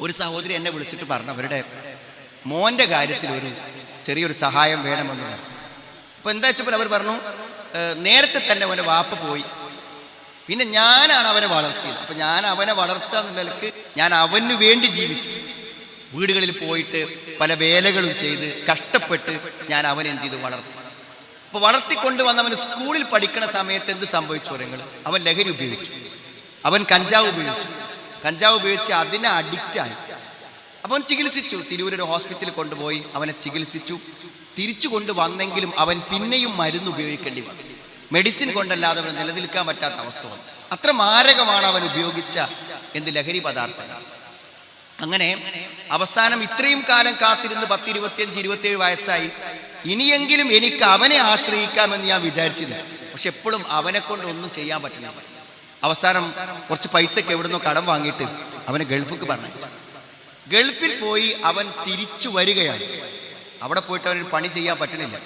ഒരു സഹോദരി എന്നെ വിളിച്ചിട്ട് പറഞ്ഞു അവരുടെ മോന്റെ കാര്യത്തിൽ ഒരു ചെറിയൊരു സഹായം വേണമെന്ന്. പറഞ്ഞു അപ്പോൾ എന്താ വെച്ചപ്പോൾ അവർ പറഞ്ഞു നേരത്തെ തന്നെ അവന്റെ വാപ്പ പോയി. പിന്നെ ഞാനാണ് അവനെ വളർത്തിയത്. അപ്പം ഞാൻ അവനെ വളർത്തുക നിലയ്ക്ക് ഞാൻ അവന് വേണ്ടി ജീവിച്ചു. വീടുകളിൽ പോയിട്ട് പല വേലകളും ചെയ്ത് കഷ്ടപ്പെട്ട് ഞാൻ അവനെ എന്ത് ചെയ്തു? വളർത്തി. അപ്പോൾ വളർത്തിക്കൊണ്ട് വന്നവന് സ്കൂളിൽ പഠിക്കുന്ന സമയത്ത് എന്ത് സംഭവിച്ചു നിങ്ങൾ? അവൻ ലഹരി ഉപയോഗിച്ചു. അവൻ കഞ്ചാവ് ഉപയോഗിച്ചു. കഞ്ചാവ് ഉപയോഗിച്ച് അതിനെ അഡിക്റ്റായി അപ്പോൾ അവൻ ചികിത്സിച്ചു. തിരൂരൊരു ഹോസ്പിറ്റലിൽ കൊണ്ടുപോയി. അവനെ ചികിത്സിച്ചു. തിരിച്ചു കൊണ്ടുവന്നെങ്കിലും അവൻ പിന്നെയും മരുന്ന് ഉപയോഗിക്കേണ്ടി വന്നു. മെഡിസിൻ കൊണ്ടല്ലാതെ അവന് നിലനിൽക്കാൻ പറ്റാത്ത അവസ്ഥ വന്നു. അത്ര മാരകമാണ് അവൻ ഉപയോഗിച്ച എന്ത് ലഹരി പദാർത്ഥങ്ങൾ. അങ്ങനെ അവസാനം ഇത്രയും കാലം കാത്തിരുന്ന് പത്ത് ഇരുപത്തിയഞ്ച് ഇരുപത്തിയേഴ് വയസ്സായി. ഇനിയെങ്കിലും എനിക്ക് അവനെ ആശ്രയിക്കാമെന്ന് ഞാൻ വിചാരിച്ചിരുന്നു. പക്ഷെ എപ്പോഴും അവനെ കൊണ്ട് ഒന്നും ചെയ്യാൻ പറ്റുന്നില്ല അവസാനം കുറച്ച് പൈസയ്ക്ക് എവിടുന്നോ കടം വാങ്ങിയിട്ട് അവനെ ഗൾഫിക്ക് പറഞ്ഞു ഗൾഫിൽ പോയി അവൻ തിരിച്ചു വരികയാണ്. അവിടെ പോയിട്ട് അവനൊരു പണി ചെയ്യാൻ പറ്റണില്ല.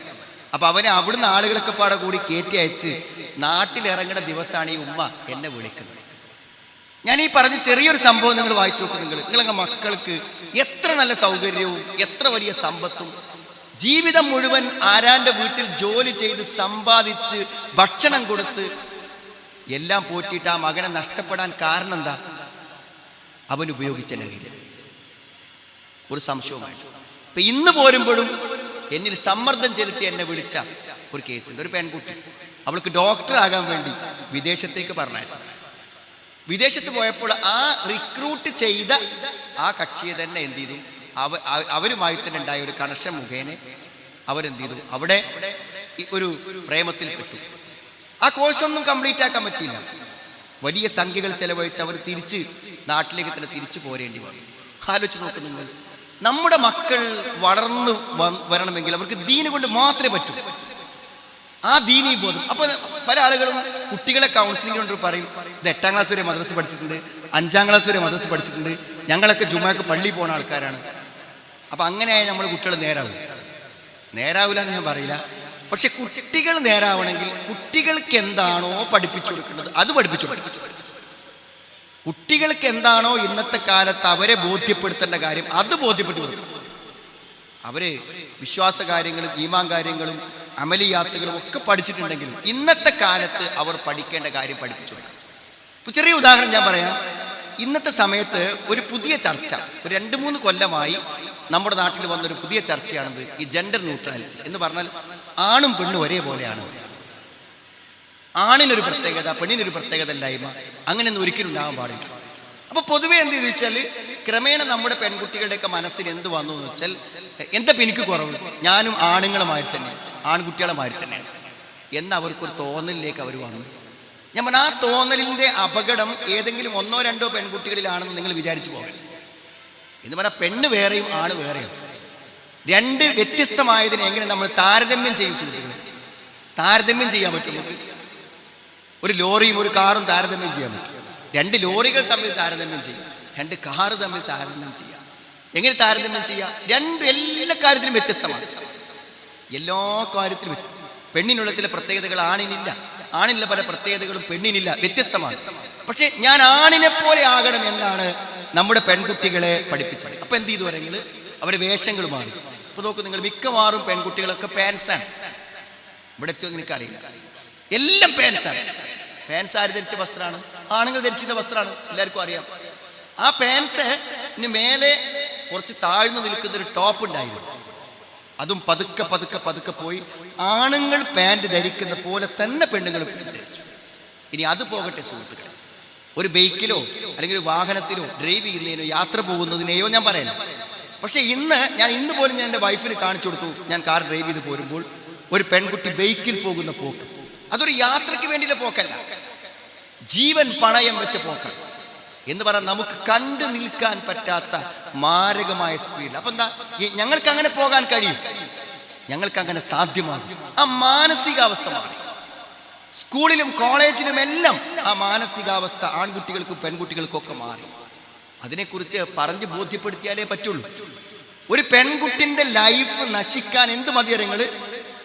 അപ്പൊ അവനെ അവിടുന്ന് ആളുകളൊക്കെ പാടെ കൂടി കയറ്റി അയച്ച് നാട്ടിലിറങ്ങുന്ന ദിവസമാണ് ഈ ഉമ്മ എന്നെ വിളിക്കുന്നത്. ഞാൻ ഈ പറഞ്ഞ ചെറിയൊരു സംഭവം നിങ്ങൾ വായിച്ചു നോക്കും നിങ്ങൾ. നിങ്ങളുടെ മക്കൾക്ക് എത്ര നല്ല സൗകര്യവും എത്ര വലിയ സമ്പത്തും. ജീവിതം മുഴുവൻ ആരാന്റെ വീട്ടിൽ ജോലി ചെയ്ത് സമ്പാദിച്ച് ഭക്ഷണം കൊടുത്ത് എല്ലാം പോറ്റിയിട്ട് ആ മകനെ നഷ്ടപ്പെടാൻ കാരണം എന്താ? അവൻ ഉപയോഗിച്ച ലഹരി. ഒരു സംശയവുമായിട്ട്. ഇപ്പൊ ഇന്ന് പോരുമ്പോഴും എന്നിൽ സമ്മർദ്ദം ചെലുത്തി എന്നെ വിളിച്ച ഒരു കേസുണ്ട്. ഒരു പെൺകുട്ടി. അവൾക്ക് ഡോക്ടർ ആകാൻ വേണ്ടി വിദേശത്തേക്ക് പറഞ്ഞയച്ചു വിദേശത്ത് പോയപ്പോൾ ആ റിക്രൂട്ട് ചെയ്ത ആ കക്ഷിയെ തന്നെ എന്ത് ചെയ്തു? അവ അവരുമായി തന്നെ ഉണ്ടായ ഒരു കണക്ഷൻ മുഖേന അവരെന്ത് ചെയ്തു? അവിടെ ഒരു പ്രേമത്തിൽ പെട്ടു. ആ കോഴ്സൊന്നും കംപ്ലീറ്റ് ആക്കാൻ പറ്റിയില്ല. വലിയ സംഖ്യകൾ ചെലവഴിച്ച് അവർ തിരിച്ച് നാട്ടിലേക്ക് തന്നെ തിരിച്ചു പോരേണ്ടി വന്നു. ആലോചിച്ച് നോക്കുന്നു നിങ്ങൾ. നമ്മുടെ മക്കൾ വളർന്നു വരണമെങ്കിൽ അവർക്ക് ദീന കൊണ്ട് മാത്രമേ പറ്റൂ. ആ ദീനി ബോധം. അപ്പൊ പല ആളുകളും കുട്ടികളെ കൗൺസിലിംഗ് കൊണ്ട് പറയും ഇത് എട്ടാം ക്ലാസ് വരെ മദ്രസ് പഠിച്ചിട്ടുണ്ട് അഞ്ചാം ക്ലാസ് വരെ മദ്രസ് പഠിച്ചിട്ടുണ്ട് ഞങ്ങളൊക്കെ ജുമാക്ക് പള്ളി പോണ ആൾക്കാരാണ്. അപ്പൊ അങ്ങനെയായി നമ്മൾ കുട്ടികൾ നേരാവും. നേരാവില്ല എന്ന് ഞാൻ പറയില്ല. പക്ഷെ കുട്ടികൾ നേരാവണമെങ്കിൽ കുട്ടികൾക്ക് എന്താണോ പഠിപ്പിച്ചു കൊടുക്കുന്നത് അത് പഠിപ്പിച്ചു പഠിപ്പിച്ചു കുട്ടികൾക്ക് എന്താണോ ഇന്നത്തെ കാലത്ത് അവരെ ബോധ്യപ്പെടുത്തേണ്ട കാര്യം അത് ബോധ്യപ്പെടുത്തി കൊടുക്കും അവർ വിശ്വാസ കാര്യങ്ങളും ഈമാൻ കാര്യങ്ങളും അമലിയാത്തുകളും ഒക്കെ പഠിച്ചിട്ടുണ്ടെങ്കിലും ഇന്നത്തെ കാലത്ത് അവർ പഠിക്കേണ്ട കാര്യം പഠിപ്പിച്ചു കൊടുക്കും ചെറിയ ഉദാഹരണം ഞാൻ പറയാം. ഇന്നത്തെ സമയത്ത് ഒരു പുതിയ ചർച്ച ഒരു രണ്ട് മൂന്ന് കൊല്ലമായി നമ്മുടെ നാട്ടിൽ വന്നൊരു പുതിയ ചർച്ചയാണിത് ഈ ജെൻഡർ ന്യൂട്രാലിറ്റി എന്ന് പറഞ്ഞാൽ ആണും പെണ്ണും ഒരേപോലെയാണ്. ആണിനൊരു പ്രത്യേകത പെണ്ണിനൊരു പ്രത്യേകത ഇല്ലായ്മ അങ്ങനെയൊന്നും ഒരിക്കലും ഉണ്ടാകാൻ പാടില്ല. അപ്പൊ പൊതുവെ എന്ത് ചെയ്തു വെച്ചാൽ ക്രമേണ നമ്മുടെ പെൺകുട്ടികളുടെയൊക്കെ മനസ്സിൽ എന്ത് വന്നു എന്ന് വെച്ചാൽ എന്താ എനിക്ക് കുറവ്? ഞാനും ആണുങ്ങളുമായി തന്നെ ആൺകുട്ടികളുമായി തന്നെയാണ് എന്ന് അവർക്കൊരു തോന്നലിലേക്ക് അവർ വന്നു. ഞാൻ ആ തോന്നലിന്റെ അപകടം ഏതെങ്കിലും ഒന്നോ രണ്ടോ പെൺകുട്ടികളിലാണെന്ന് നിങ്ങൾ വിചാരിച്ചു പോകരുത്. എന്ന് പറഞ്ഞാൽ പെണ്ണ് വേറെയും ആണ് വേറെയും. രണ്ട് വ്യത്യസ്തമായതിനെ എങ്ങനെ നമ്മൾ താരതമ്യം ചെയ്യും സുഹൃത്തുക്കളെ? താരതമ്യം ചെയ്യാൻ പറ്റും ഒരു ലോറിയും ഒരു കാറും താരതമ്യം ചെയ്യാൻ പറ്റും രണ്ട് ലോറികൾ തമ്മിൽ താരതമ്യം ചെയ്യാം. രണ്ട് കാറ് തമ്മിൽ താരതമ്യം ചെയ്യാം. എങ്ങനെ താരതമ്യം ചെയ്യാം? രണ്ട് എല്ലാ കാര്യത്തിലും വ്യത്യസ്തമാണ്. എല്ലാ കാര്യത്തിലും പെണ്ണിനുള്ള ചില പ്രത്യേകതകൾ ആണിനില്ല. ആണിനുള്ള പല പ്രത്യേകതകളും പെണ്ണിനില്ല. വ്യത്യസ്തമാണ്. പക്ഷെ ഞാൻ ആണിനെ പോലെ ആകണം എന്നാണ് നമ്മുടെ പെൺകുട്ടികളെ പഠിപ്പിച്ചത്. അപ്പൊ എന്ത് ചെയ്തു അവരെ വേഷങ്ങൾ മാറി. ഇപ്പൊ നോക്കൂ നിങ്ങൾ മിക്കവാറും പെൺകുട്ടികളൊക്കെ പാൻസാണ് ഇവിടെ എത്തിയോ അറിയില്ല എല്ലാം പാൻസാണ് പാൻസ് ആര് ധരിച്ച വസ്ത്രമാണ്? ആണുങ്ങൾ ധരിച്ചിരുന്ന വസ്ത്രമാണ്. എല്ലാവർക്കും അറിയാം. ആ പാൻസ് ഇനി മേലെ കുറച്ച് താഴ്ന്നു നിൽക്കുന്ന ഒരു ടോപ്പ് ഉണ്ടായിരുന്നു. അതും പതുക്കെ പതുക്കെ പതുക്കെ പോയി ആണുങ്ങൾ പാന്റ് ധരിക്കുന്ന പോലെ തന്നെ പെണ്ണുങ്ങൾ ധരിച്ചു. ഇനി അത് പോകട്ടെ സുഹൃത്തുക്കളെ. ഒരു ബൈക്കിലോ അല്ലെങ്കിൽ ഒരു വാഹനത്തിലോ ഡ്രൈവ് ചെയ്യുന്നതിനോ യാത്ര പോകുന്നതിനെയോ ഞാൻ പറയാം പക്ഷെ ഇന്ന് ഞാൻ ഇന്ന് പോലും ഞാൻ എന്റെ വൈഫിന് കാണിച്ചു കൊടുത്തു. ഞാൻ കാർ ഡ്രൈവ് ചെയ്ത് പോരുമ്പോൾ ഒരു പെൺകുട്ടി ബൈക്കിൽ പോകുന്ന പോക്ക്. അതൊരു യാത്രയ്ക്ക് വേണ്ടിയുള്ള പോക്കല്ല. ജീവൻ പണയം വെച്ച പോക്കാണ് എന്ന് പറഞ്ഞാൽ നമുക്ക് കണ്ടു നിൽക്കാൻ പറ്റാത്ത മാരകമായ സ്പീഡ് അപ്പൊ എന്താ? ഞങ്ങൾക്ക് അങ്ങനെ പോകാൻ കഴിയും. ഞങ്ങൾക്ക് അങ്ങനെ സാധ്യമാണ്. ആ മാനസികാവസ്ഥ മാറി. സ്കൂളിലും കോളേജിലും എല്ലാം ആ മാനസികാവസ്ഥ ആൺകുട്ടികൾക്കും പെൺകുട്ടികൾക്കും ഒക്കെ മാറി. അതിനെക്കുറിച്ച് പറഞ്ഞ് ബോധ്യപ്പെടുത്തിയാലേ പറ്റുള്ളൂ. ഒരു പെൺകുട്ടിന്റെ ലൈഫ് നശിക്കാൻ എന്ത് മതിയരങ്ങൾ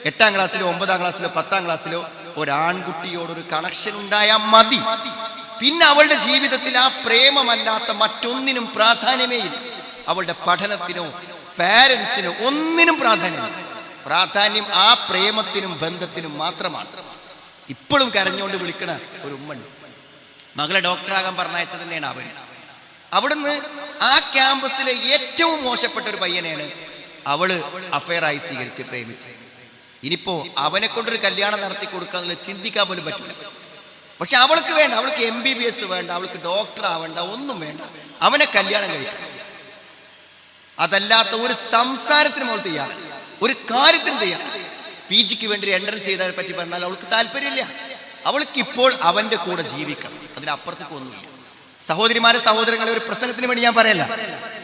എട്ടാം ക്ലാസ്സിലോ ഒമ്പതാം ക്ലാസ്സിലോ പത്താം ക്ലാസ്സിലോ ഒരാൺകുട്ടിയോടൊരു കണക്ഷൻ ഉണ്ടായാൽ മതി. പിന്നെ അവളുടെ ജീവിതത്തിൽ ആ പ്രേമമല്ലാത്ത മറ്റൊന്നിനും പ്രാധാന്യമേ ഇല്ല. അവളുടെ പഠനത്തിനോ പാരൻസിനോ ഒന്നിനും പ്രാധാന്യമില്ല പ്രാധാന്യം ആ പ്രേമത്തിനും ബന്ധത്തിനും മാത്രമാണ്. ഇപ്പോഴും കരഞ്ഞുകൊണ്ട് വിളിക്കണ ഒരു ഉമ്മൺ മകളെ ഡോക്ടറാകാൻ പറഞ്ഞയച്ചത് തന്നെയാണ് അവർ. അവിടുന്ന് ആ ക്യാമ്പസിലെ ഏറ്റവും മോശപ്പെട്ട ഒരു പയ്യനെയാണ് അവൾ അഫയറായി സ്വീകരിച്ച് പ്രേമിച്ച് ഇനിയിപ്പോ അവനെ കൊണ്ടൊരു കല്യാണം നടത്തി കൊടുക്കാൻ ചിന്തിക്കാൻ പോലും പറ്റില്ല. പക്ഷെ അവൾക്ക് വേണ്ട അവൾക്ക് എം ബി ബി എസ് വേണ്ട അവൾക്ക് ഡോക്ടർ ആവേണ്ട ഒന്നും വേണ്ട. അവനെ കല്യാണം കഴിക്കണം. അതല്ലാത്ത ഒരു സംസാരത്തിന് മോൾ തയ്യാറ് ഒരു കാര്യത്തിന് തയ്യാറ് പി ജിക്ക് വേണ്ടി എൻട്രൻസ് ചെയ്തതിനെ പറ്റി പറഞ്ഞാൽ അവൾക്ക് താല്പര്യമില്ല. അവൾക്ക് ഇപ്പോൾ അവന്റെ കൂടെ ജീവിക്കണം. അതിനപ്പുറത്തേക്ക് ഒന്നുമില്ല. സഹോദരിമാരെ സഹോദരങ്ങളെ ഒരു പ്രസംഗത്തിന് വേണ്ടി ഞാൻ പറയല്ല.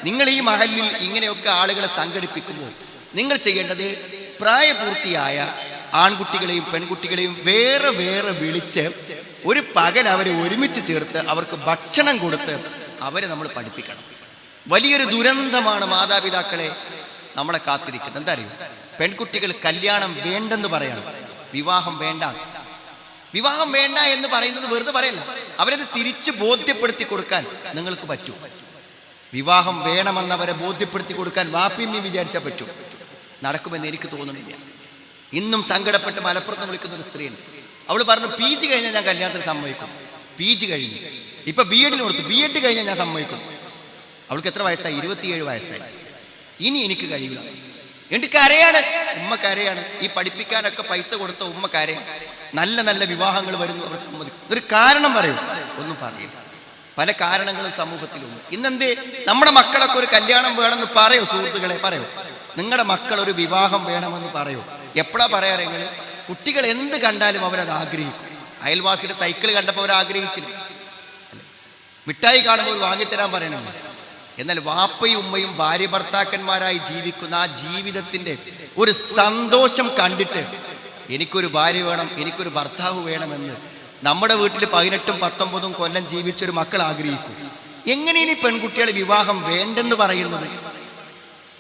നിങ്ങൾ ഈ മഹലിൽ ഇങ്ങനെയൊക്കെ ആളുകളെ സംഘടിപ്പിക്കുമ്പോൾ നിങ്ങൾ ചെയ്യേണ്ടത് പ്രായപൂർത്തിയായ ആൺകുട്ടികളെയും പെൺകുട്ടികളെയും വേറെ വേറെ വിളിച്ച് ഒരു പകൽ അവരെ ഒരുമിച്ച് ചേർത്ത് അവർക്ക് ഭക്ഷണം കൊടുത്ത് അവരെ നമ്മൾ പഠിപ്പിക്കണം. വലിയൊരു ദുരന്തമാണ് മാതാപിതാക്കളെ നമ്മളെ കാത്തിരിക്കുന്നത്. എന്താ പെൺകുട്ടികൾ കല്യാണം വേണ്ടെന്ന് പറയണം. വിവാഹം വേണ്ട വിവാഹം വേണ്ട എന്ന് പറയുന്നത് വെറുതെ പറയല്ല. അവരത് തിരിച്ച് ബോധ്യപ്പെടുത്തി കൊടുക്കാൻ നിങ്ങൾക്ക് പറ്റൂ. വിവാഹം വേണമെന്ന് അവരെ ബോധ്യപ്പെടുത്തി കൊടുക്കാൻ വാപ്പിമ്മി വിചാരിച്ചാൽ പറ്റൂ. നടക്കുമെന്ന് എനിക്ക് തോന്നുന്നില്ല. ഇന്നും സങ്കടപ്പെട്ട് മലപ്പുറത്ത് വിളിക്കുന്ന ഒരു സ്ത്രീയാണ് അവൾ പറഞ്ഞു പി ജി കഴിഞ്ഞാൽ ഞാൻ കല്യാണത്തിന് സമ്മതിക്കും. പി ജി കഴിഞ്ഞു. ഇപ്പൊ ബി എഡിന് കൊടുത്തു. ബി എഡ് കഴിഞ്ഞാൽ ഞാൻ സമ്മതിക്കും. അവൾക്ക് എത്ര വയസ്സായി? ഇരുപത്തിയേഴ് വയസ്സായി. ഇനി എനിക്ക് കഴിയില്ല. എനിക്ക് കരയാണ്. ഉമ്മ കരയാണ്. ഈ പഠിപ്പിക്കാനൊക്കെ പൈസ കൊടുത്ത ഉമ്മ കരയാണ്. നല്ല നല്ല വിവാഹങ്ങൾ വരുന്നു അവർ സമ്മതിക്കും. ഒരു കാരണം പറയൂ. ഒന്നും പറയില്ല. പല കാരണങ്ങളും സമൂഹത്തിലുണ്ട്. ഇന്നെന്തേ? നമ്മുടെ മക്കളൊക്കെ ഒരു കല്യാണം വേണമെന്ന് പറയൂ സുഹൃത്തുക്കളെ പറയൂ. നിങ്ങളുടെ മക്കൾ ഒരു വിവാഹം വേണമെന്ന് പറയൂ. എപ്പോഴാ പറയാറെങ്കിൽ കുട്ടികൾ എന്ത് കണ്ടാലും അവരത് ആഗ്രഹിക്കും. അയൽവാസിയുടെ സൈക്കിൾ കണ്ടപ്പോൾ അവർ ആഗ്രഹിച്ചില്ല. മിഠായി കാണുമ്പോൾ വാങ്ങിത്തരാൻ പറയണമല്ലോ. എന്നാൽ വാപ്പയും ഉമ്മയും ഭാര്യ ഭർത്താക്കന്മാരായി ജീവിക്കുന്ന ആ ജീവിതത്തിന്റെ ഒരു സന്തോഷം കണ്ടിട്ട് എനിക്കൊരു ഭാര്യ വേണം എനിക്കൊരു ഭർത്താവ് വേണമെന്ന്. നമ്മുടെ വീട്ടിൽ പതിനെട്ടും പത്തൊമ്പതും കൊല്ലം ജീവിച്ചൊരു മക്കൾ ആഗ്രഹിക്കും. എങ്ങനെ ഇനി പെൺകുട്ടികളെ വിവാഹം വേണ്ടെന്ന് പറയുന്നത്?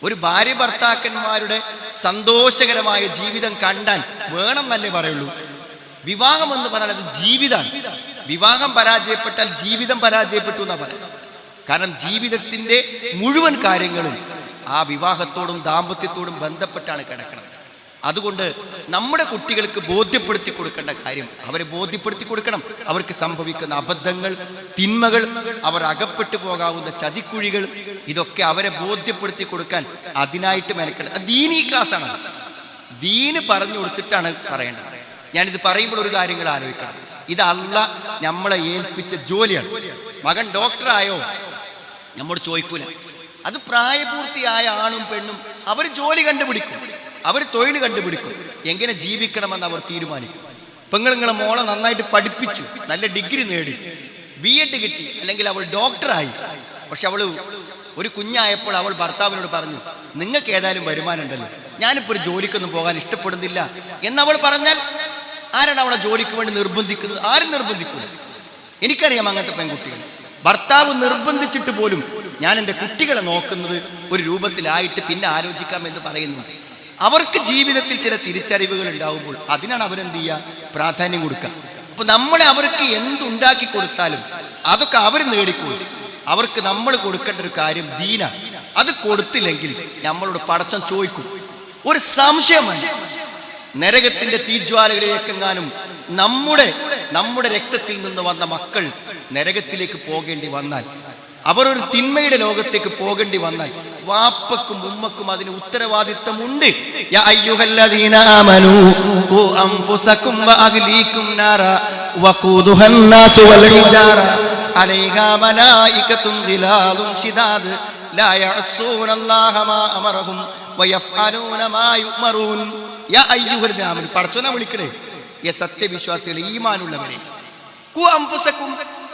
ഒരു ഭാര്യ ഭർത്താക്കന്മാരുടെ സന്തോഷകരമായ ജീവിതം കണ്ടാൽ വേണം എന്നല്ലേ പറയുള്ളൂ? വിവാഹം എന്ന് പറഞ്ഞാൽ അത് ജീവിതമാണ് വിവാഹം പരാജയപ്പെട്ടാൽ ജീവിതം പരാജയപ്പെട്ടു എന്നാ പറയാം. കാരണം ജീവിതത്തിന്റെ മുഴുവൻ കാര്യങ്ങളും ആ വിവാഹത്തോടും ദാമ്പത്യത്തോടും ബന്ധപ്പെട്ടാണ് കിടക്കുന്നത് അതുകൊണ്ട് നമ്മുടെ കുട്ടികൾക്ക് ബോധ്യപ്പെടുത്തി കൊടുക്കേണ്ട കാര്യം അവരെ ബോധ്യപ്പെടുത്തി കൊടുക്കണം. അവർക്ക് സംഭവിക്കുന്ന അബദ്ധങ്ങൾ തിന്മകൾ അവർ അകപ്പെട്ടു പോകാവുന്ന ചതിക്കുഴികൾ ഇതൊക്കെ അവരെ ബോധ്യപ്പെടുത്തി കൊടുക്കാൻ അതിനായിട്ട് മെനക്കണം ക്ലാസ് ആണ് ദീന് പറഞ്ഞു കൊടുത്തിട്ടാണ് പറയേണ്ടത്. ഞാനിത് പറയുമ്പോൾ ഒരു കാര്യങ്ങൾ ആലോചിക്കണം. ഇത് നമ്മളെ ഏൽപ്പിച്ച ജോലിയാണ്. മകൻ ഡോക്ടറായോ? നമ്മോട് ചോദിക്കൂല. അത് പ്രായപൂർത്തിയായ ആണും പെണ്ണും അവർ ജോലി കണ്ടുപിടിക്കും. അവർ തൊഴിൽ കണ്ടുപിടിക്കും. എങ്ങനെ ജീവിക്കണമെന്ന് അവർ തീരുമാനിക്കും. പെങ്ങളുങ്ങളെ മോളെ നന്നായിട്ട് പഠിപ്പിച്ചു നല്ല ഡിഗ്രി നേടി. ബി എഡ് കിട്ടി അല്ലെങ്കിൽ അവൾ ഡോക്ടറായി. പക്ഷെ അവൾ ഒരു കുഞ്ഞായപ്പോൾ അവൾ ഭർത്താവിനോട് പറഞ്ഞു നിങ്ങൾക്ക് ഏതായാലും വരുമാനം ഉണ്ടല്ലോ. ഞാനിപ്പോൾ ഒരു ജോലിക്കൊന്നും പോകാൻ ഇഷ്ടപ്പെടുന്നില്ല. എന്നവൾ പറഞ്ഞാൽ ആരാണ് അവളെ ജോലിക്ക് വേണ്ടി നിർബന്ധിക്കുന്നത്? ആരും നിർബന്ധിക്കൂല. എനിക്കറിയാം അങ്ങനത്തെ പെൺകുട്ടികൾ. ഭർത്താവ് നിർബന്ധിച്ചിട്ട് പോലും ഞാൻ എന്റെ കുട്ടികളെ നോക്കുന്നത് ഒരു രൂപത്തിലായിട്ട് പിന്നെ ആലോചിക്കാം എന്ന് പറയുന്നു. അവർക്ക് ജീവിതത്തിൽ ചില തിരിച്ചറിവുകൾ ഉണ്ടാവുമ്പോൾ അതിനാണ് അവരെന്ത് ചെയ്യുക? പ്രാധാന്യം കൊടുക്കുക. അപ്പൊ നമ്മളെ അവർക്ക് എന്തുണ്ടാക്കി കൊടുത്താലും അതൊക്കെ അവർ നേടിക്കൊള്ളും അവർക്ക് നമ്മൾ കൊടുക്കേണ്ട ഒരു കാര്യം ദീന. അത് കൊടുത്തില്ലെങ്കിൽ നമ്മളോട് പടച്ചം ചോദിക്കും. ഒരു സംശയമാണ് നരകത്തിന്റെ തീജ്വാലകളിലേക്കെങ്ങാനും നമ്മുടെ നമ്മുടെ രക്തത്തിൽ നിന്ന് വന്ന മക്കൾ നരകത്തിലേക്ക് പോകേണ്ടി വന്നാൽ അവർ ഒരു തിന്മയുടെ ലോകത്തേക്ക് പോകേണ്ടി വന്നാൽ വാപ്പക്കും ഉമ്മക്കും അതിന് ഉത്തരവാദിത്തമുണ്ട്. പടച്ചോന ഈമാനുള്ളവരെ.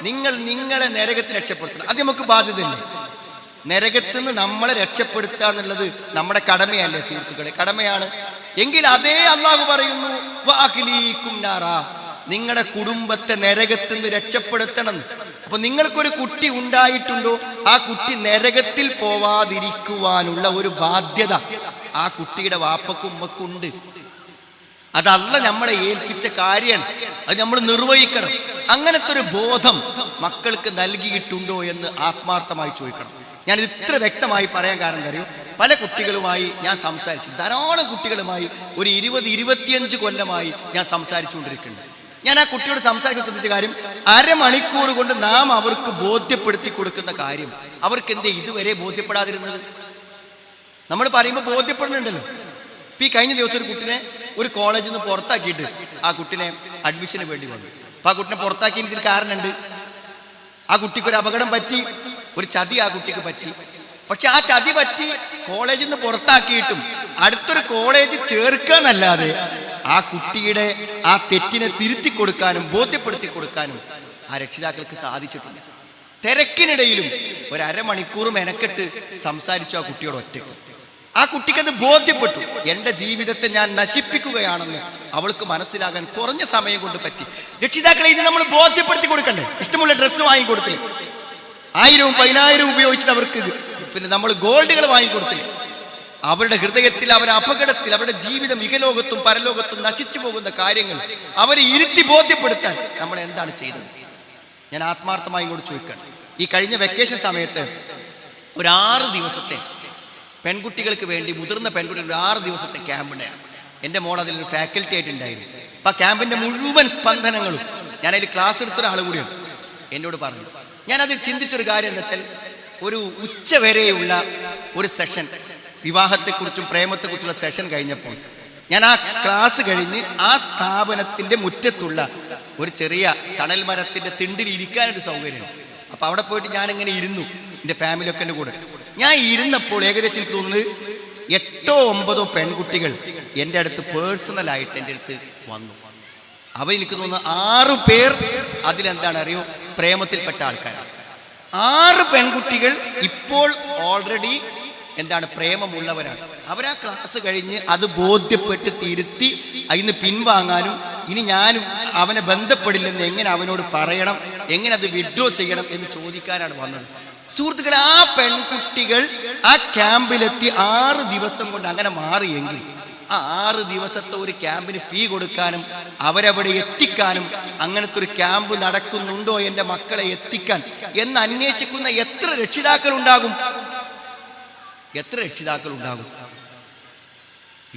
നിങ്ങൾ നിങ്ങളെ നരകത്തിൽ രക്ഷപ്പെടുത്തണം. അത് നമുക്ക് ബാധ്യതയില്ലേ? നരകത്തിൽ നിന്ന് നമ്മളെ രക്ഷപ്പെടുത്തുക എന്നുള്ളത് നമ്മുടെ കടമയല്ലേ സുഹൃത്തുക്കളെ? കടമയാണ്. എങ്കിൽ അതേ അള്ളാഹു പറയുന്നു നിങ്ങളുടെ കുടുംബത്തെ നരകത്തിൽ നിന്ന് രക്ഷപ്പെടുത്തണം. അപ്പൊ നിങ്ങൾക്കൊരു കുട്ടി ഉണ്ടായിട്ടുണ്ടോ? ആ കുട്ടി നരകത്തിൽ പോവാതിരിക്കുവാനുള്ള ഒരു ബാധ്യത ആ കുട്ടിയുടെ വാപ്പക്കും ഉമ്മക്കുണ്ട്. അതല്ല നമ്മളെ ഏൽപ്പിച്ച കാര്യമാണ് അത് നമ്മൾ നിർവഹിക്കണം. അങ്ങനത്തെ ഒരു ബോധം മക്കൾക്ക് നൽകിയിട്ടുണ്ടോ എന്ന് ആത്മാർത്ഥമായി ചോദിക്കണം. ഞാൻ ഇത്ര വ്യക്തമായി പറയാൻ കാരണം അറിയോ? പല കുട്ടികളുമായി ഞാൻ സംസാരിച്ചു ധാരാളം കുട്ടികളുമായി ഒരു ഇരുപത് ഇരുപത്തിയഞ്ച് കൊല്ലമായി ഞാൻ സംസാരിച്ചുകൊണ്ടിരിക്കുന്നുണ്ട്. ഞാൻ ആ കുട്ടിയോട് സംസാരിക്കാൻ ശ്രദ്ധിച്ച കാര്യം അരമണിക്കൂർ കൊണ്ട് നാം അവർക്ക് ബോധ്യപ്പെടുത്തി കൊടുക്കുന്ന കാര്യം. അവർക്ക് എന്തേ ഇതുവരെ ബോധ്യപ്പെടാതിരുന്നത്? നമ്മൾ പറയുമ്പോൾ ബോധ്യപ്പെടുന്നുണ്ടല്ലോ ഇപ്പൊ ഈ കഴിഞ്ഞ ദിവസം ഒരു കുട്ടിനെ ഒരു കോളേജിൽ നിന്ന് പുറത്താക്കിയിട്ട് ആ കുട്ടിനെ അഡ്മിഷന് വേണ്ടി വന്നു. അപ്പൊ ആ കുട്ടിനെ പുറത്താക്കിയതിന് കാരണം കാരണമുണ്ട്. ആ കുട്ടിക്ക് ഒരു അപകടം പറ്റി. ഒരു ചതി ആ കുട്ടിക്ക് പറ്റി. പക്ഷെ ആ ചതി പറ്റി കോളേജിൽ നിന്ന് പുറത്താക്കിയിട്ടും അടുത്തൊരു കോളേജ് ചേർക്കാന്നല്ലാതെ ആ കുട്ടിയുടെ ആ തെറ്റിനെ തിരുത്തി കൊടുക്കാനും ബോധ്യപ്പെടുത്തി കൊടുക്കാനും ആ രക്ഷിതാക്കൾക്ക് സാധിച്ചിട്ടില്ല. തിരക്കിനിടയിലും ഒരു അരമണിക്കൂർ മെനക്കെട്ട് സംസാരിച്ചു ആ കുട്ടിയോട് ഒറ്റയ്ക്ക്. ആ കുട്ടിക്കത് ബോധ്യപ്പെട്ടു. എന്റെ ജീവിതത്തെ ഞാൻ നശിപ്പിക്കുകയാണെന്ന് അവൾക്ക് മനസ്സിലാകാൻ കുറഞ്ഞ സമയം കൊണ്ട് പറ്റി. രക്ഷിതാക്കളെ ഇത് നമ്മൾ ബോധ്യപ്പെടുത്തി കൊടുക്കണ്ടേ? ഇഷ്ടമുള്ള ഡ്രസ്സ് വാങ്ങി വാങ്ങിക്കൊടുത്തില്ലേ ആയിരവും പതിനായിരവും ഉപയോഗിച്ചിട്ട് അവർക്ക് പിന്നെ നമ്മൾ ഗോൾഡുകൾ വാങ്ങിക്കൊടുത്തില്ല? അവരുടെ ഹൃദയത്തിൽ അവരുടെ അപകടത്തിൽ അവരുടെ ജീവിതം ഇഹലോകത്തും പരലോകത്തും നശിച്ചു പോകുന്ന കാര്യങ്ങൾ അവരെ ഇരുത്തി ബോധ്യപ്പെടുത്താൻ നമ്മൾ എന്താണ് ചെയ്തത്? ഞാൻ ആത്മാർത്ഥമായി ഇങ്ങോട്ട് ചോദിക്കണം ഈ കഴിഞ്ഞ വെക്കേഷൻ സമയത്ത് ഒരു ആറ് ദിവസത്തെ പെൺകുട്ടികൾക്ക് വേണ്ടി മുതിർന്ന പെൺകുട്ടികൾ ആറ് ദിവസത്തെ ക്യാമ്പുണ്ടായിരുന്നു എന്റെ മോൾ അതിൽ ഫാക്കൽറ്റി ആയിട്ടുണ്ടായിരുന്നു. അപ്പം ക്യാമ്പിന്റെ മുഴുവൻ സ്പന്ദനങ്ങളും ഞാൻ ക്ലാസ് എടുത്തൊരാൾ കൂടിയാണ് എന്നോട് പറഞ്ഞു ഞാനതിൽ ചിന്തിച്ചൊരു കാര്യം എന്താ വെച്ചാൽ ഒരു ഉച്ച വരെയുള്ള ഒരു സെഷൻ വിവാഹത്തെക്കുറിച്ചും പ്രേമത്തെക്കുറിച്ചുള്ള സെഷൻ കഴിഞ്ഞപ്പോൾ ഞാൻ ആ ക്ലാസ് കഴിഞ്ഞ് ആ സ്ഥാപനത്തിന്റെ മുറ്റത്തുള്ള ഒരു ചെറിയ തണൽ മരത്തിന്റെ തിണ്ടിൽ ഇരിക്കാനൊരു സൗകര്യമുണ്ട് അപ്പൊ അവിടെ പോയിട്ട് ഞാൻ ഇങ്ങനെ ഇരുന്നു എന്റെ ഫാമിലി ഒക്കെ എന്റെ കൂടെ. ഞാൻ ഇരുന്നപ്പോൾ ഏകദേശം തോന്നുന്നത് എട്ടോ ഒമ്പതോ പെൺകുട്ടികൾ എന്റെ അടുത്ത് പേഴ്സണലായിട്ട് എന്റെ അടുത്ത് വന്നു. അവ നിൽക്കുന്ന ആറ് പേർ അതിലെന്താണ് അറിയോ? പ്രേമത്തിൽപ്പെട്ട ആൾക്കാരാണ്. ആറ് പെൺകുട്ടികൾ ഇപ്പോൾ ഓൾറെഡി എന്താണ് പ്രേമമുള്ളവരാണ്. അവരാ ക്ലാസ് കഴിഞ്ഞ് അത് ബോധ്യപ്പെട്ട് തിരുത്തി അതിന് പിൻവാങ്ങാനും ഇനി ഞാനും അവനെ ബന്ധപ്പെടില്ലെന്ന് എങ്ങനെ അവനോട് പറയണം എങ്ങനെ അത് വിഡ്രോ ചെയ്യണം എന്ന് ചോദിക്കാനാണ് വന്നത്. സുഹൃത്തുക്കളെ ആ പെൺകുട്ടികൾ ആ ക്യാമ്പിലെത്തി ആറ് ദിവസം കൊണ്ട് അങ്ങനെ മാറിയെങ്കിൽ ആ ആറ് ദിവസത്തെ ഒരു ക്യാമ്പിന് ഫീ കൊടുക്കാനും അവരവിടെ എത്തിക്കാനും അങ്ങനത്തെ ഒരു ക്യാമ്പ് നടക്കുന്നുണ്ടോ എന്റെ മക്കളെ എത്തിക്കാൻ എന്ന് അന്വേഷിക്കുന്ന എത്ര രക്ഷിതാക്കൾ ഉണ്ടാകും? എത്ര രക്ഷിതാക്കൾ ഉണ്ടാകും?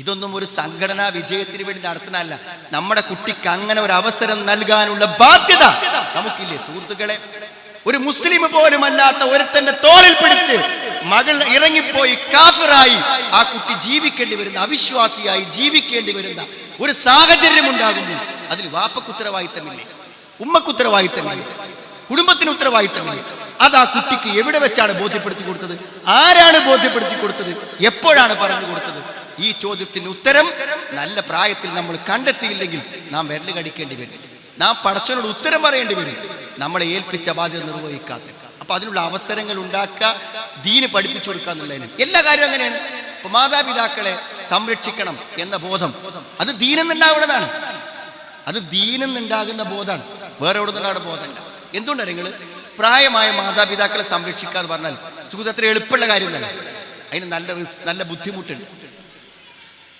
ഇതൊന്നും ഒരു സംഘടനാ വിജയത്തിന് വേണ്ടി നടത്തുന്നതല്ല. നമ്മുടെ കുട്ടിക്ക് അങ്ങനെ ഒരു അവസരം നൽകാനുള്ള ബാധ്യത നമുക്കില്ലേ സുഹൃത്തുക്കളെ? ഒരു മുസ്ലിം പോലും അല്ലാത്ത ഒരുത്തന്റെ തോളിൽ പിടിച്ച് മകൾ ഇറങ്ങിപ്പോയി കാഫിറായി. ആ കുട്ടി ജീവിക്കേണ്ടി വരുന്ന അവിശ്വാസിയായി ജീവിക്കേണ്ടി വരുന്ന ഒരു സാഹചര്യം ഉണ്ടാകുന്നു. അതിൽ വാപ്പക്ക് ഉത്തരവാദിത്തമില്ലേ? ഉമ്മക്ക് ഉത്തരവാദിത്തമില്ലേ? കുടുംബത്തിന് ഉത്തരവാദിത്തമില്ലേ? അത് ആ കുട്ടിക്ക് എവിടെ വെച്ചാണ് ബോധ്യപ്പെടുത്തി കൊടുത്തത്? ആരാണ് ബോധ്യപ്പെടുത്തി കൊടുത്തത്? എപ്പോഴാണ് പറഞ്ഞു കൊടുത്തത്? ഈ ചോദ്യത്തിന് ഉത്തരം നല്ല പ്രായത്തിൽ നമ്മൾ കണ്ടെത്തിയില്ലെങ്കിൽ നാം വിരൽ കടിക്കേണ്ടി വരും. നാം പടച്ചനോട് ഉത്തരം പറയേണ്ടി വരും. നമ്മളെ ഏൽപ്പിച്ച ബാധ്യത നിർവഹിക്കാത്ത. അപ്പൊ അതിനുള്ള അവസരങ്ങൾ ഉണ്ടാക്കുക ദീന് പഠിപ്പിച്ചു കൊടുക്കുക എന്നുള്ളതിന്. എല്ലാ കാര്യവും അങ്ങനെയാണ്. ഇപ്പൊ മാതാപിതാക്കളെ സംരക്ഷിക്കണം എന്ന ബോധം. അത് ദീനെന്നുണ്ടാവുന്നതാണ്. അത് ദീനെന്നുണ്ടാകുന്ന ബോധമാണ്. വേറെ എവിടെ നിന്നാണ് ബോധമല്ല. എന്തുകൊണ്ടാണ് നിങ്ങൾ പ്രായമായ മാതാപിതാക്കളെ സംരക്ഷിക്കുക എന്ന് പറഞ്ഞാൽ സുഖത്തിൽ എളുപ്പമുള്ള കാര്യമല്ല അതിന് നല്ല നല്ല ബുദ്ധിമുട്ടുണ്ട്.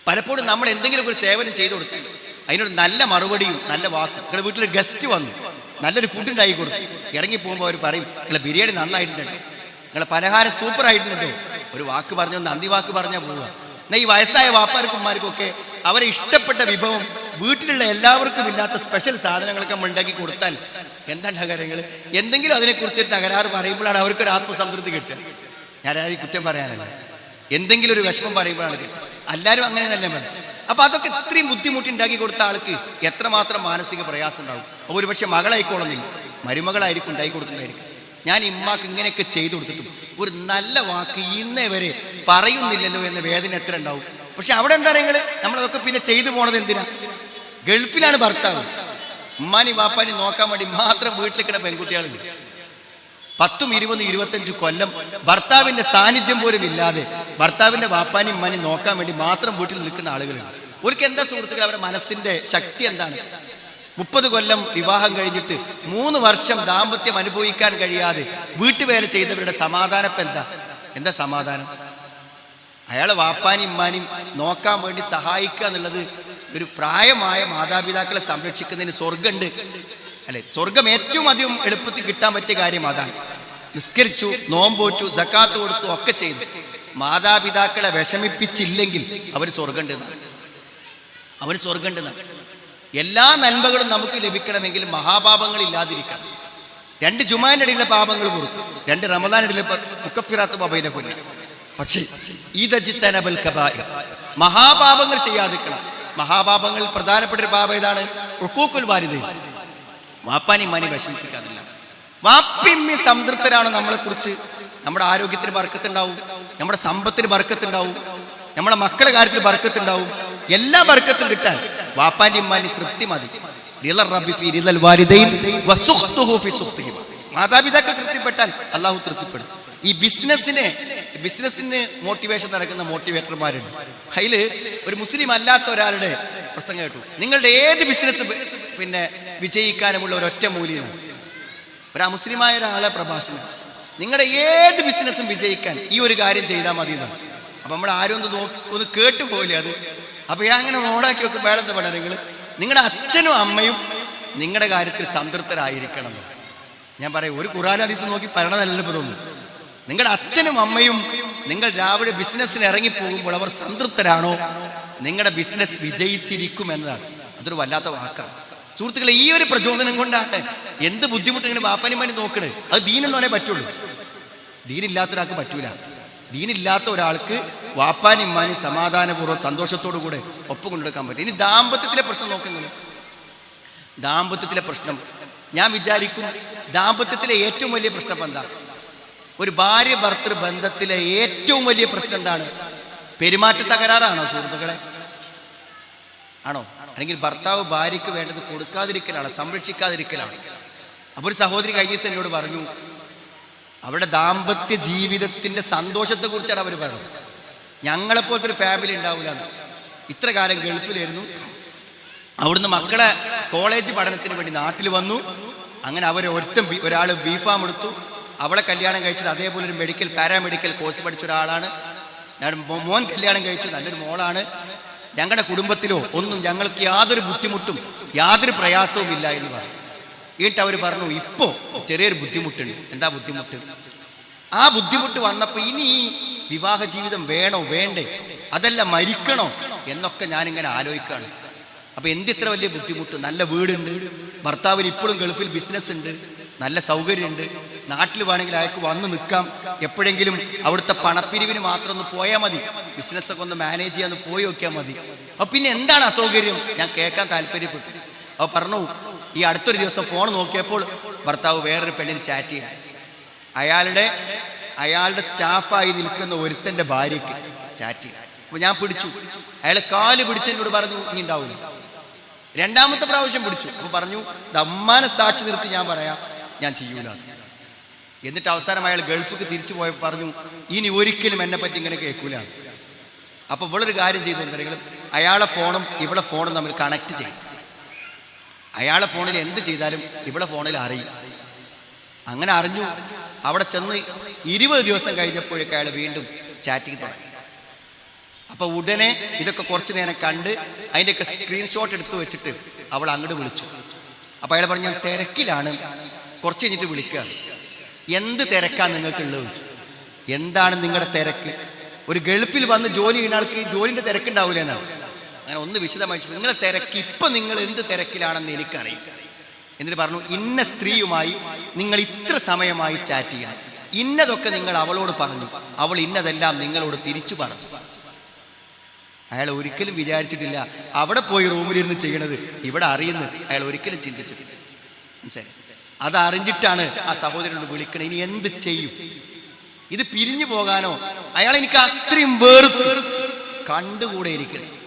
പലപ്പോഴും നമ്മൾ എന്തെങ്കിലും ഒരു സേവനം ചെയ്തു കൊടുത്താൽ അതിനൊരു നല്ല മറുപടിയും നല്ല വാക്കും. നിങ്ങളുടെ വീട്ടിൽ ഗസ്റ്റ് വന്നു. നല്ലൊരു ഫുഡ് ഉണ്ടാക്കി കൊടുത്തു ഇറങ്ങി പോകുമ്പോൾ അവർ പറയും നിങ്ങളെ ബിരിയാണി നന്നായിട്ടുണ്ടോ നിങ്ങളെ പലഹാരം സൂപ്പർ ആയിട്ടുണ്ടോ ഒരു വാക്ക് പറഞ്ഞു നന്ദി വാക്ക് പറഞ്ഞാൽ പോവുക. എന്നാൽ ഈ വയസ്സായ വാപ്പാർക്കുമാർക്കൊക്കെ അവരെ ഇഷ്ടപ്പെട്ട വിഭവം വീട്ടിലുള്ള എല്ലാവർക്കും ഇല്ലാത്ത സ്പെഷ്യൽ സാധനങ്ങളൊക്കെ നമ്മൾ ഉണ്ടാക്കി കൊടുത്താൽ എന്താണ് കാര്യങ്ങൾ എന്തെങ്കിലും അതിനെക്കുറിച്ച് തകരാറ് പറയുമ്പോഴാണ് അവർക്കൊരു ആത്മസംതൃപ്തി കിട്ടുക. ഞാൻ കുറ്റം പറയാനല്ല. എന്തെങ്കിലും ഒരു വിഷമം പറയുമ്പോഴാണ് എല്ലാവരും അങ്ങനെ തന്നെ വേണം അപ്പൊ അതൊക്കെ ഇത്രയും ബുദ്ധിമുട്ടി ഉണ്ടാക്കി കൊടുത്ത ആൾക്ക് എത്രമാത്രം മാനസിക പ്രയാസം ഉണ്ടാവും അപ്പൊ ഒരുപക്ഷെ മകളായിക്കോളുന്നില്ല മരുമകളായിരിക്കും ഉണ്ടാക്കി കൊടുക്കുന്നതായിരിക്കും. ഞാൻ ഇമ്മാക്ക് ഇങ്ങനെയൊക്കെ ചെയ്തു കൊടുത്തിട്ടും ഒരു നല്ല വാക്ക് ഇന്നേ വരെ പറയുന്നില്ലല്ലോ എന്ന വേദന എത്ര ഉണ്ടാവും. പക്ഷെ അവിടെ എന്താ നിങ്ങൾ നമ്മളതൊക്കെ പിന്നെ ചെയ്തു പോണത് എന്തിനാ? ഗൾഫിലാണ് ഭർത്താവ്. ഉമ്മാനി വാപ്പാനി നോക്കാൻ വേണ്ടി മാത്രം വീട്ടിലിരിക്കുന്ന പെൺകുട്ടികളുണ്ട്. പത്തും ഇരുപതും ഇരുപത്തഞ്ച് കൊല്ലം ഭർത്താവിന്റെ സാന്നിധ്യം പോലും ഇല്ലാതെ ഭർത്താവിന്റെ വാപ്പാനി ഉമ്മാനി നോക്കാൻ വേണ്ടി മാത്രം വീട്ടിൽ നിൽക്കുന്ന ആളുകളുണ്ട്. അവർക്ക് എന്താ സുഹൃത്തുക്കൾ അവരുടെ മനസ്സിന്റെ ശക്തി എന്താണ്? മുപ്പത് കൊല്ലം വിവാഹം കഴിഞ്ഞിട്ട് മൂന്ന് വർഷം ദാമ്പത്യം അനുഭവിക്കാൻ കഴിയാതെ വീട്ടുവേല ചെയ്തവരുടെ സമാധാനം എന്താ എന്താ സമാധാനം? അയാളെ വാപ്പാനും ഇമ്മാനും നോക്കാൻ വേണ്ടി സഹായിക്കുക എന്നുള്ളത് ഒരു പ്രായമായ മാതാപിതാക്കളെ സംരക്ഷിക്കുന്നതിന് സ്വർഗമുണ്ട് അല്ലെ? സ്വർഗം ഏറ്റവും അധികം എളുപ്പത്തിൽ കിട്ടാൻ പറ്റിയ കാര്യം അതാണ്. നിസ്കരിച്ചു നോമ്പോറ്റു സക്കാത്ത് കൊടുത്തു ഒക്കെ ചെയ്തു. മാതാപിതാക്കളെ വിഷമിപ്പിച്ചില്ലെങ്കിൽ അവർ സ്വർഗമുണ്ടെന്നാണ് അവർ ഉണ്ട് എല്ലാ നന്മകളും നമുക്ക് ലഭിക്കണമെങ്കിൽ മഹാപാപങ്ങൾ ഇല്ലാതിരിക്കണം രണ്ട് ജുമാന്റെ ഇടയിലെ പാപങ്ങൾ കൊടുക്കും. രണ്ട് റമദാൻ ഇടയിലെ മുക്കഫിറാത്ത് മൊബൈലെ കൊല്ലം പക്ഷേ ഈദജിത്തനബൽ കബായ മഹാപാപങ്ങൾ ചെയ്യാതിരിക്കണം. മഹാപാപങ്ങൾ പ്രധാനപ്പെട്ട ഒരു പാപം ഏതാണ്? ഉക്കൂക്കുൽ വാരിത വാപ്പാനി മാനി വിഷമിപ്പിക്കാതില്ല വാപ്പിമ്മി സംതൃപ്തരാണ് നമ്മളെ കുറിച്ച് നമ്മുടെ ആരോഗ്യത്തിന് ബർക്കത്തുണ്ടാവും. നമ്മുടെ സമ്പത്തിന് ബർക്കത്തുണ്ടാവും. നമ്മുടെ മക്കളുടെ കാര്യത്തിൽ ബർക്കത്തുണ്ടാവും. എല്ലാ വർക്കത്തും കിട്ടാൻ. വാപ്പാന്റെ ഇമ്മാനി തൃപ്തി മതി. മാതാപിതാക്കൾ തൃപ്തിപ്പെട്ടാൽ അള്ളാഹു തൃപ്തിപ്പെടും. ഈ ബിസിനസ്സിനെ ബിസിനസ്സിന് മോട്ടിവേഷൻ നടക്കുന്ന മോട്ടിവേറ്റർമാരുണ്ട്. അതിൽ ഒരു മുസ്ലിം അല്ലാത്ത ഒരാളുടെ പ്രസംഗം കേട്ടു. നിങ്ങളുടെ ഏത് ബിസിനസ് പിന്നെ വിജയിക്കാനുമുള്ള ഒരൊറ്റ മൂല്യമാണ് ഒരു മുസ്ലിമായ ഒരാളെ പ്രഭാഷണം. നിങ്ങളുടെ ഏത് ബിസിനസ്സും വിജയിക്കാൻ ഈ ഒരു കാര്യം ചെയ്താൽ മതി എന്നാണ് അപ്പൊ നമ്മൾ ആരും ഒന്ന് നോക്കി ഒന്ന് കേട്ടു പോലെ അത്? അപ്പൊ ഞാൻ അങ്ങനെ ഓണാക്കി വെക്കും വേളത്തെ പണ നിങ്ങൾ നിങ്ങളുടെ അച്ഛനും അമ്മയും നിങ്ങളുടെ കാര്യത്തിൽ സംതൃപ്തരായിരിക്കണം. ഞാൻ പറയും ഒരു കുറാനാദീസ് നോക്കി പറയണതല്ല തോന്നുന്നു നിങ്ങളുടെ അച്ഛനും അമ്മയും നിങ്ങൾ രാവിലെ ബിസിനസ്സിന് ഇറങ്ങി പോകുമ്പോൾ അവർ സംതൃപ്തരാണോ? നിങ്ങളുടെ ബിസിനസ് വിജയിച്ചിരിക്കും എന്നതാണ്. അതൊരു വല്ലാത്ത വാക്കാണ് സുഹൃത്തുക്കളെ ഈ ഒരു പ്രചോദനം കൊണ്ടാണ് എന്ത് ബുദ്ധിമുട്ടെങ്കിലും ബാപ്പനും വേണ്ടി നോക്കണേ? അത് ദീനുള്ളവനെ പറ്റുള്ളൂ. ദീനില്ലാത്ത ഒരാൾക്ക് പറ്റൂല. ദീനില്ലാത്ത ഒരാൾക്ക് വാപ്പാനും ഇമ്മാനും സമാധാനപൂർവം സന്തോഷത്തോടു കൂടെ ഒപ്പം കൊണ്ടെടുക്കാൻ പറ്റും. ഇനി ദാമ്പത്യത്തിലെ പ്രശ്നം നോക്കുന്നത് ദാമ്പത്യത്തിലെ പ്രശ്നം. ഞാൻ വിചാരിക്കും ദാമ്പത്യത്തിലെ ഏറ്റവും വലിയ പ്രശ്നം എന്താ? ഒരു ഭാര്യ ഭർത്തൃ ബന്ധത്തിലെ ഏറ്റവും വലിയ പ്രശ്നം എന്താണ്? പെരുമാറ്റ തകരാറാണോ സുഹൃത്തുക്കളെ? ആണോ? അല്ലെങ്കിൽ ഭർത്താവ് ഭാര്യയ്ക്ക് വേണ്ടത് കൊടുക്കാതിരിക്കലാണ് സംരക്ഷിക്കാതിരിക്കലാണ്. അപ്പോൾ ഒരു സഹോദരി കഴിഞ്ഞ ദിവസം എന്നോട് പറഞ്ഞു അവരുടെ ദാമ്പത്യ ജീവിതത്തിന്റെ സന്തോഷത്തെ കുറിച്ചാണ് അവർ പറയുന്നത്. ഞങ്ങളെപ്പോലത്തെ ഒരു ഫാമിലി ഉണ്ടാവില്ല ഇത്ര കാലം ഗൾഫിലായിരുന്നു. അവിടുന്ന് മക്കളെ കോളേജ് പഠനത്തിന് വേണ്ടി നാട്ടിൽ വന്നു. അങ്ങനെ അവർ ഒരുത്തം ഒരാൾ ബീഫാം എടുത്തു. അവളെ കല്യാണം കഴിച്ചത് അതേപോലെ ഒരു മെഡിക്കൽ പാരാമെഡിക്കൽ കോഴ്സ് പഠിച്ച ഒരാളാണ്. ഞാൻ മോൻ കല്യാണം കഴിച്ചു നല്ലൊരു മോളാണ്. ഞങ്ങളുടെ കുടുംബത്തിലോ ഒന്നും ഞങ്ങൾക്ക് യാതൊരു ബുദ്ധിമുട്ടും യാതൊരു പ്രയാസവും ഇല്ല എന്ന് പറഞ്ഞു. എന്നിട്ട് അവർ പറഞ്ഞു ഇപ്പോൾ ചെറിയൊരു ബുദ്ധിമുട്ടുണ്ട്. എന്താ ബുദ്ധിമുട്ട്? ആ ബുദ്ധിമുട്ട് വന്നപ്പോൾ ഇനി വിവാഹ ജീവിതം വേണോ? വേണ്ടേ. അതല്ല മരിക്കണോ? എന്നൊക്കെ ഞാനിങ്ങനെ ആലോചിക്കുകയാണ് അപ്പൊ എന്തിത്ര വലിയ ബുദ്ധിമുട്ട്? നല്ല വീടുണ്ട്. ഭർത്താവിന് ഇപ്പോഴും ഗൾഫിൽ ബിസിനസ് ഉണ്ട്. നല്ല സൗകര്യമുണ്ട്. നാട്ടിൽ വേണമെങ്കിൽ അയാൾക്ക് വന്ന് നിൽക്കാം. എപ്പോഴെങ്കിലും അവിടുത്തെ പണപ്പിരിവിന് മാത്രം ഒന്ന് പോയാൽ മതി. ബിസിനസ്സൊക്കെ ഒന്ന് മാനേജ് ചെയ്യാന്ന് പോയി നോക്കിയാൽ മതി. അപ്പൊ പിന്നെ എന്താണ് അസൗകര്യം? ഞാൻ കേൾക്കാൻ താല്പര്യപ്പെട്ടു. അപ്പൊ പറഞ്ഞു ഈ അടുത്തൊരു ദിവസം ഫോൺ നോക്കിയപ്പോൾ ഭർത്താവ് വേറൊരു പെണ്ണിന് ചാറ്റ് ചെയ്യാൻ അയാളുടെ അയാളുടെ സ്റ്റാഫായി നിൽക്കുന്ന ഒരുത്തന്റെ ഭാര്യയ്ക്ക് ചാറ്റ് അപ്പൊ ഞാൻ പിടിച്ചു. അയാൾ കാൽ പിടിച്ചതിനോട് പറഞ്ഞു നീ ഉണ്ടാവില്ല രണ്ടാമത്തെ പ്രാവശ്യം പിടിച്ചു. അപ്പൊ പറഞ്ഞു അമ്മാനെ സാക്ഷി നിർത്തി ഞാൻ പറയാം ഞാൻ ചെയ്യൂല. എന്നിട്ട് അവസാനം അയാൾ ഗൾഫിക്ക് തിരിച്ചു പോയ പറഞ്ഞു ഇനി ഒരിക്കലും എന്നെ പറ്റി ഇങ്ങനെ കേൾക്കൂല. അപ്പൊ ഇവളൊരു കാര്യം ചെയ്തു അയാളെ ഫോണും ഇവിടെ ഫോണും തമ്മിൽ കണക്ട് ചെയ്യും അയാളെ ഫോണിൽ എന്ത് ചെയ്താലും ഇവിടെ ഫോണിൽ അറിയും. അങ്ങനെ അറിഞ്ഞു. അവിടെ ചെന്ന് ഇരുപത് ദിവസം കഴിഞ്ഞപ്പോഴേക്ക് അയാൾ വീണ്ടും ചാറ്റിങ് തുടങ്ങി. അപ്പൊ ഉടനെ ഇതൊക്കെ കുറച്ച് നേരം കണ്ട് അതിന്റെയൊക്കെ സ്ക്രീൻഷോട്ട് എടുത്തു വെച്ചിട്ട് അവൾ അങ്ങോട്ട് വിളിച്ചു. അപ്പൊ അയാൾ പറഞ്ഞു ഞാൻ തിരക്കിലാണ്. കുറച്ച് കഴിഞ്ഞിട്ട് വിളിക്കുകയാണ് എന്ത് തിരക്കാണ് നിങ്ങൾക്കുള്ളത്? എന്താണ് നിങ്ങളുടെ തിരക്ക്? ഒരു ഗൾഫിൽ വന്ന് ജോലി ചെയ്യുന്ന ആൾക്ക് ജോലിന്റെ തിരക്കുണ്ടാവില്ല എന്നാണ് അങ്ങനെ ഒന്ന് വിശദമായി. നിങ്ങളെ തിരക്ക് ഇപ്പൊ നിങ്ങൾ എന്ത് തിരക്കിലാണെന്ന് എനിക്കറിയാം എന്നിട്ട് പറഞ്ഞു ഇന്ന സ്ത്രീയുമായി നിങ്ങൾ ഇത്ര സമയമായി ചാറ്റ് ചെയ്യണം ഇന്നതൊക്കെ നിങ്ങൾ അവളോട് പറഞ്ഞു. അവൾ ഇന്നതെല്ലാം നിങ്ങളോട് തിരിച്ചു പറഞ്ഞു. അയാൾ ഒരിക്കലും വിചാരിച്ചിട്ടില്ല അവിടെ പോയി റൂമിലിരുന്ന് ചെയ്യണത്. ഇവിടെ അറിയുന്നത് അയാൾ ഒരിക്കലും ചിന്തിച്ചിട്ടില്ല. അത് അറിഞ്ഞിട്ടാണ് ആ സഹോദരനോട് വിളിക്കണത്. ഇനി എന്ത് ചെയ്യും? ഇത് പിരിഞ്ഞു പോകാനോ? അയാൾ എനിക്ക് അത്രയും വേർത്ത് കണ്ടുകൂടെ ഇരിക്കുന്നത്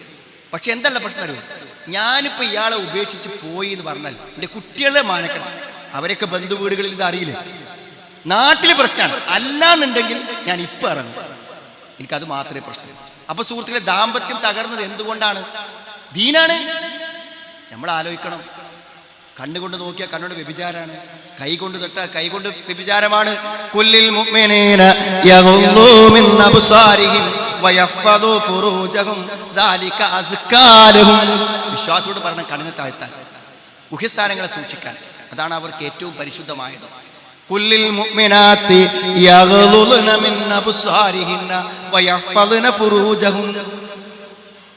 പക്ഷെ എന്തല്ല പ്രശ്നം അറിയോ? ഞാനിപ്പോ ഇയാളെ ഉപേക്ഷിച്ച് പോയി എന്ന് പറഞ്ഞാൽ എന്റെ കുട്ടികളെ മാനക്കണം അവരൊക്കെ ബന്ധുവീടുകളിൽ ഇത് അറിയില്ലേ? നാട്ടിലെ പ്രശ്നമാണ് അല്ലാന്നുണ്ടെങ്കിൽ ഞാൻ ഇപ്പൊ ഇറങ്ങും. എനിക്കത് മാത്രമേ പ്രശ്നം അപ്പൊ സുഹൃത്തുക്കളെ ദാമ്പത്യം തകർന്നത് എന്തുകൊണ്ടാണ്? ദീനാണ്. നമ്മൾ ആലോചിക്കണം. കണ്ണുകൊണ്ട് നോക്കിയാൽ കണ്ണുകൊണ്ട് വ്യഭിചാരാണ് കൈ കൊണ്ട് തൊട്ട കൈ കൊണ്ട് വ്യഭിചാരമാണ്. കുല്ലിൽ വിശ്വാസത്തോട് പറഞ്ഞ കണ്ണിനെ താഴ്ത്താൻ മുഖ്യസ്ഥാനങ്ങളെ സൂക്ഷിക്കാൻ. അതാണ് അവർക്ക് ഏറ്റവും പരിശുദ്ധമായത്.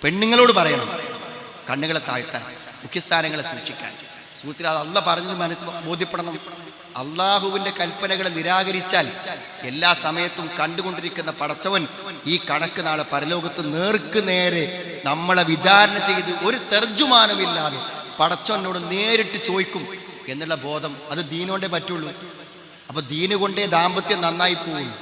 പെണ്ണുങ്ങളോട് പറയണം കണ്ണുകളെ താഴ്ത്താൻ മുഖ്യസ്ഥാനങ്ങളെ സൂക്ഷിക്കാൻ. സുഹൃത്തിൽ അത് അല്ല പറഞ്ഞത് മനസ്സ് ബോധ്യപ്പെടണം. അള്ളാഹുവിന്റെ കൽപ്പനകളെ നിരാകരിച്ചാൽ എല്ലാ സമയത്തും കണ്ടുകൊണ്ടിരിക്കുന്ന പടച്ചവൻ ഈ കണക്ക് നാളെ പരലോകത്ത് നേർക്ക് നേരെ നമ്മളെ വിചാരണ ചെയ്ത് ഒരു തെർജുമാനമില്ലാതെ പടച്ചവനോട് നേരിട്ട് ചോദിക്കും എന്നുള്ള ബോധം അത് ദീനോണ്ടേ പറ്റുള്ളൂ. അപ്പൊ ദീനുകൊണ്ടേ ദാമ്പത്യം നന്നായി പോകും